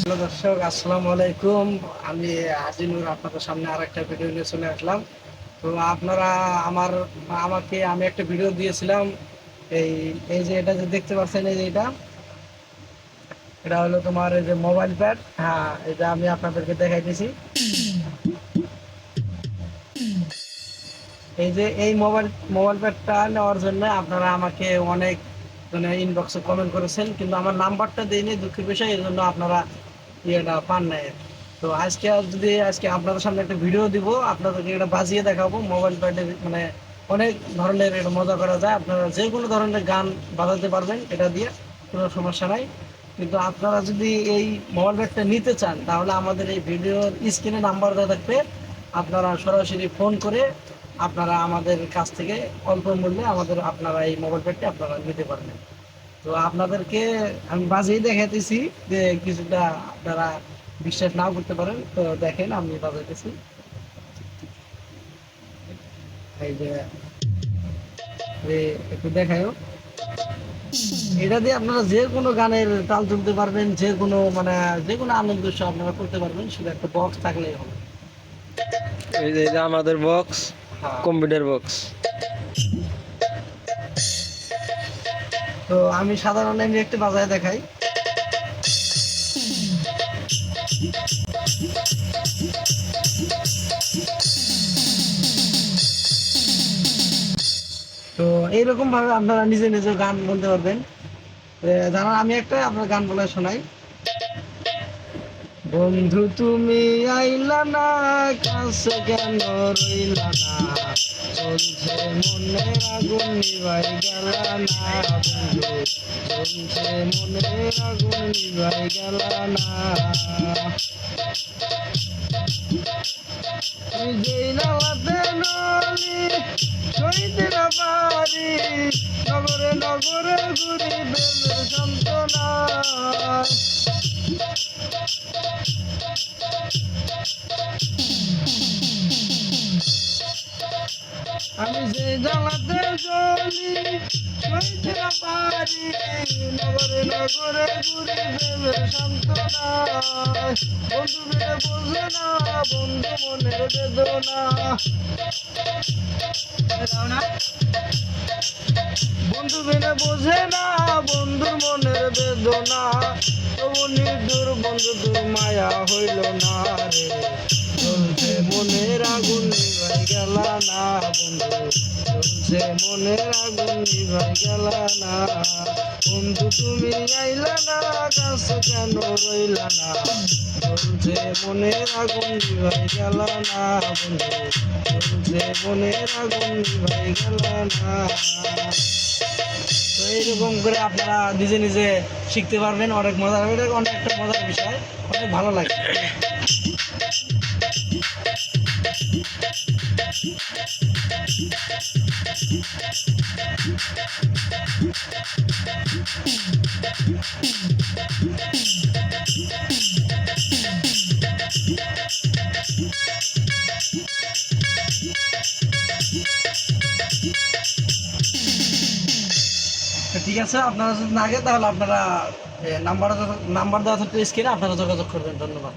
Hello দর্শক, আসসালামু আলাইকুম। আমি আজিনুর আপনাদের সামনে আর একটা ভিডিও নিয়ে চলে আসলাম। তো আপনারা আমার, আমাকে আমি একটা ভিডিও দিয়েছিলাম। এই এই যে এটা যে দেখতে পাচ্ছেন, এই যে এটা এটা হলো তোমার এই যে মোবাইল প্যাড হ্যাঁ এটা আমি আপনাদেরকে দেখাইতেছি। এই যে এই মোবাইল মোবাইল প্যাডটা নেওয়ার জন্য আপনারা আমাকে অনেক মানে ইনবক্সে কমেন্ট করেছেন, কিন্তু আমার নাম্বারটা দিইনি, দুঃখের বিষয়, এই জন্য আপনারা ইয়েটা পান নাই। তো আজকে যদি, আজকে আপনাদের সামনে একটা ভিডিও দিব, আপনাদেরকে এটা বাজিয়ে দেখাবো, মোবাইল প্যাডে মানে অনেক ধরনের এটা মজা করা যায়। আপনারা যে কোনো ধরনের গান বাজাতে পারবেন, এটা দিয়ে কোনো সমস্যা নাই। কিন্তু আপনারা যদি এই মোবাইল প্যাডটা নিতে চান, তাহলে আমাদের এই ভিডিওর স্ক্রিনে নাম্বার দেওয়া থাকবে। আপনারা সরাসরি ফোন করে আপনারা আমাদের কাছ থেকে অল্প মূল্যে আমাদের আপনারা এই মোবাইল প্যাডটি আপনারা নিতে পারবেন। তো আপনাদেরকে আমি বাজিয়ে দেখাইতেছি যে কিছুটা আপনারা বিশ্বাস নাও করতে পারেন। তো দেখেন, আমি বাজাইতেছি। এই যে একটু দেখায়ও এটা দিয়ে আপনারা যে কোনো গানের তাল তুলতে পারবেন, যে কোনো মানে যে কোনো আনন্দ আপনারা করতে পারবেন, শুধু একটা বক্স থাকলেই হবে। এই যে আমাদের বক্স। Computer box. তো আমি সাধারণ এমনি একটু বাজায় দেখাই। তো এইরকম ভাবে আপনারা নিজে নিজে গান বলতে পারবেন। এ, জানান আমি একটা আপনার গান বলে শোনাই। বন্ধু, তুমি আইলা না, কাছে কেন রইলা না? চলছে মনের আগুন নিভাই গেলা না চলছে মনের আগুন নিভাই গেলা না। যেই নালাতে নলি সইতে না পারি নগরে নগরে ঘুরি প্রেমের যন্ত্রণা আমি যে জ্বালাতে জ্বলি সইতে না পারি নগরে নগরে ঘুরি প্রেমের সান্ত্বনা বন্ধু মেয়ে বোঝে না, বন্ধু মনের বেদনা। বন্ধু মেনে বোঝে না বন্ধুর মনের বেদনা। তবু নির্দূর বন্ধু মায়া হইল না রে। মনের আগুন চলছে মনের আগুন নিভাই গেল না। বন্ধু, তুমি আইলা না, কাছে কেন রইলা না? চলছে মনের আগুন নিভাই গেল না, বন্ধু চলছে মনের আগুন নিভাই গেল না। তো এইরকম করে আপনারা নিজে নিজে শিখতে পারবেন, অনেক মজা হবে অনেক একটা মজার বিষয়, অনেক ভালো লাগে। ঠিক আছে, আপনারা যদি না তাহলে আপনারা নাম্বার নাম্বার দেওয়া থাকবে স্ক্রিনে আপনারা যোগাযোগ করবেন। ধন্যবাদ।